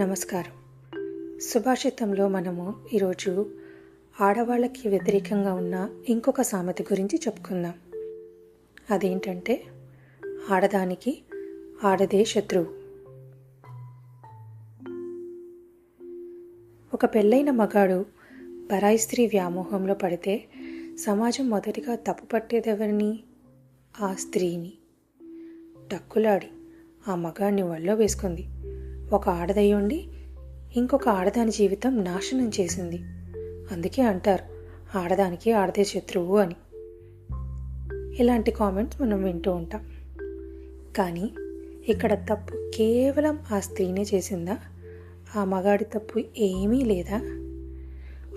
నమస్కారం. సుభాషితంలో మనము ఈరోజు ఆడవాళ్ళకి వ్యతిరేకంగా ఉన్న ఇంకొక సామెత గురించి చెప్పుకుందాం. అదేంటంటే ఆడదానికి ఆడదే శత్రువు. ఒక పెళ్ళైన మగాడు పరాయి స్త్రీ వ్యామోహంలో పడితే సమాజం మొదటిగా తప్పు పట్టేదెవరిని? ఆ స్త్రీని. టక్కులాడి ఆ మగాడిని వల్లో వేసుకుంది. ఒక ఆడదయ్యుండి ఇంకొక ఆడదాని జీవితం నాశనం చేసింది. అందుకే అంటారు ఆడదానికి ఆడదే శత్రువు అని. ఇలాంటి కామెంట్స్ మనం వింటూ ఉంటాం. కానీ ఇక్కడ తప్పు కేవలం ఆ స్త్రీనే చేసిందా? ఆ మగాడి తప్పు ఏమీ లేదా?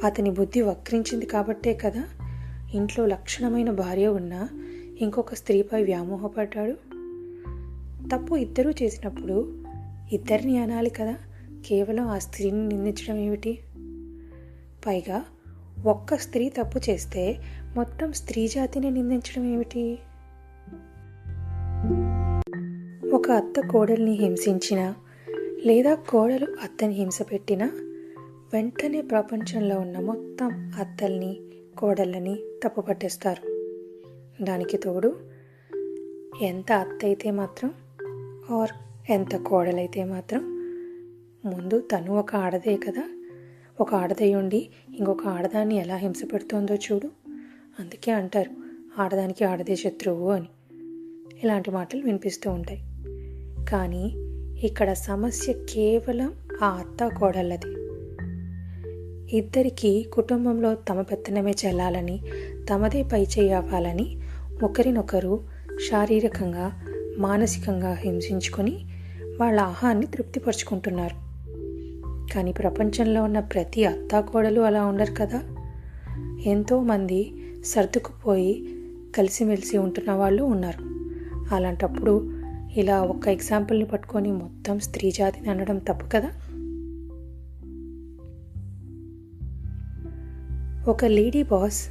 అతని బుద్ధి వక్రించింది కాబట్టే కదా ఇంట్లో లక్షణమైన భార్య ఉన్నా ఇంకొక స్త్రీపై వ్యామోహపడ్డాడు? తప్పు ఇద్దరూ చేసినప్పుడు ఇద్దరిని అనాలి కదా? కేవలం ఆ స్త్రీని నిందించడం ఏమిటి? పైగా ఒక్క స్త్రీ తప్పు చేస్తే మొత్తం స్త్రీ జాతిని నిందించడం ఏమిటి? ఒక అత్త కోడల్ని హింసించిన లేదా కోడలు అత్తని హింస పెట్టినా వెంటనే ప్రపంచంలో ఉన్న మొత్తం అత్తల్ని కోడళ్ళని తప్పు పట్టేస్తారు. దానికి తోడు ఎంత అత్త అయితే మాత్రం ఆర్ ఎంత కోడలైతే మాత్రం ముందు తను ఒక ఆడదే కదా. ఒక ఆడదై ఉండి ఇంకొక ఆడదాన్ని ఎలా హింస పెడుతోందో చూడు. అందుకే అంటారు ఆడదానికి ఆడదే శత్రువు అని. ఇలాంటి మాటలు వినిపిస్తూ ఉంటాయి. కానీ ఇక్కడ సమస్య కేవలం ఆ అత్త కోడళ్ళది. ఇద్దరికీ కుటుంబంలో తమ పెత్తనమే చెల్లాలని తమదే పై అవ్వాలని ఒకరినొకరు శారీరకంగా మానసికంగా హింసించుకొని వాళ్ళ ఆహాన్ని తృప్తిపరుచుకుంటున్నారు. కానీ ప్రపంచంలో ఉన్న ప్రతి అత్తాకోడలు అలా ఉండరు కదా? ఎంతోమంది సర్దుకుపోయి కలిసిమెలిసి ఉంటున్న వాళ్ళు ఉన్నారు. అలాంటప్పుడు ఇలా ఒక్క ఎగ్జాంపుల్ని పట్టుకొని మొత్తం స్త్రీ జాతిని అనడం తప్పు కదా? ఒక లేడీ బాస్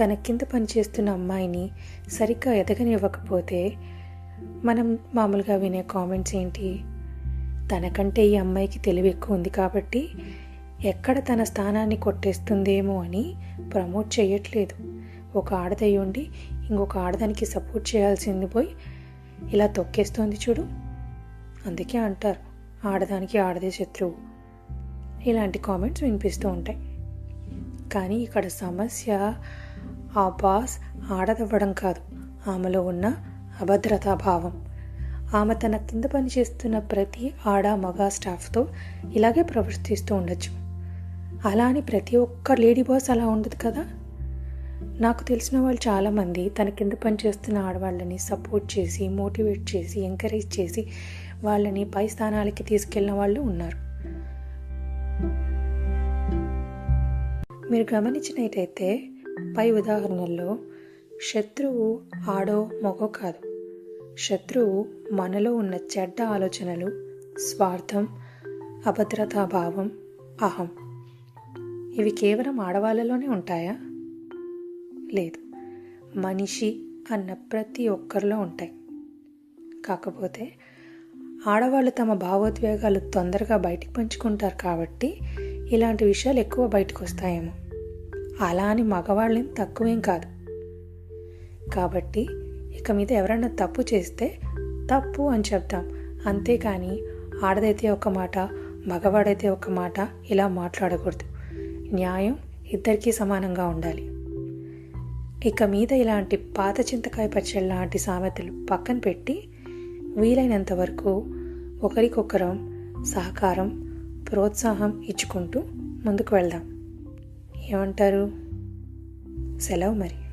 తన కింద పనిచేస్తున్న అమ్మాయిని సరిగ్గా ఎదగనివ్వకపోతే మనం మామూలుగా వినే కామెంట్స్ ఏంటి? తనకంటే ఈ అమ్మాయికి తెలివి ఎక్కువ ఉంది కాబట్టి ఎక్కడ తన స్థానాన్ని కొట్టేస్తుందేమో అని ప్రమోట్ చేయట్లేదు. ఒక ఆడదయ్య ఉండి ఇంకొక ఆడదానికి సపోర్ట్ చేయాల్సింది పోయి ఇలా తొక్కేస్తోంది చూడు. అందుకే అంటారు ఆడదానికి ఆడదే శత్రువు. ఇలాంటి కామెంట్స్ వినిపిస్తూ ఉంటాయి. కానీ ఇక్కడ సమస్య ఆ బాస్ ఆడదవ్వడం కాదు. ఆమెలో ఉన్న అభద్రతా భావం. ఆమె తన కింద పనిచేస్తున్న ప్రతి ఆడ మగ స్టాఫ్తో ఇలాగే ప్రవర్తిస్తూ ఉండొచ్చు. అలా అని ప్రతి ఒక్క లేడీ బాస్ అలా ఉండదు కదా? నాకు తెలిసిన వాళ్ళు చాలామంది తన కింద పనిచేస్తున్న ఆడవాళ్ళని సపోర్ట్ చేసి మోటివేట్ చేసి ఎంకరేజ్ చేసి వాళ్ళని పై స్థానాలకి తీసుకెళ్ళిన వాళ్ళు ఉన్నారు. మీరు గమనించినట్టయితే పై ఉదాహరణల్లో శత్రువు ఆడో మగో కాదు. శత్రువు మనలో ఉన్న చెడ్డ ఆలోచనలు స్వార్థం అభద్రతాభావం అహం. ఇవి కేవలం ఆడవాళ్ళలోనే ఉంటాయా? లేదు. మనిషి అన్న ప్రతి ఒక్కరిలో ఉంటాయి. కాకపోతే ఆడవాళ్ళు తమ భావోద్వేగాలు తొందరగా బయటికి పంచుకుంటారు కాబట్టి ఇలాంటి విషయాలు ఎక్కువ బయటకు వస్తాయేమో అలా అని మగవాళ్ళని తక్కువేం కాదు. కాబట్టి ఇక మీద ఎవరైనా తప్పు చేస్తే తప్పు అని చెప్తాం. అంతేకాని ఆడదైతే ఒక మాట మగవాడైతే ఒక మాట ఇలా మాట్లాడకూడదు. న్యాయం ఇద్దరికీ సమానంగా ఉండాలి. ఇక మీద ఇలాంటి పాత చింతకాయ పచ్చళ్ళ లాంటి సామెతలు పక్కన పెట్టి వీలైనంత వరకు ఒకరికొకరం సహకారం ప్రోత్సాహం ఇచ్చుకుంటూ ముందుకు వెళ్దాం. ఏమంటారు? సెలవు మరి.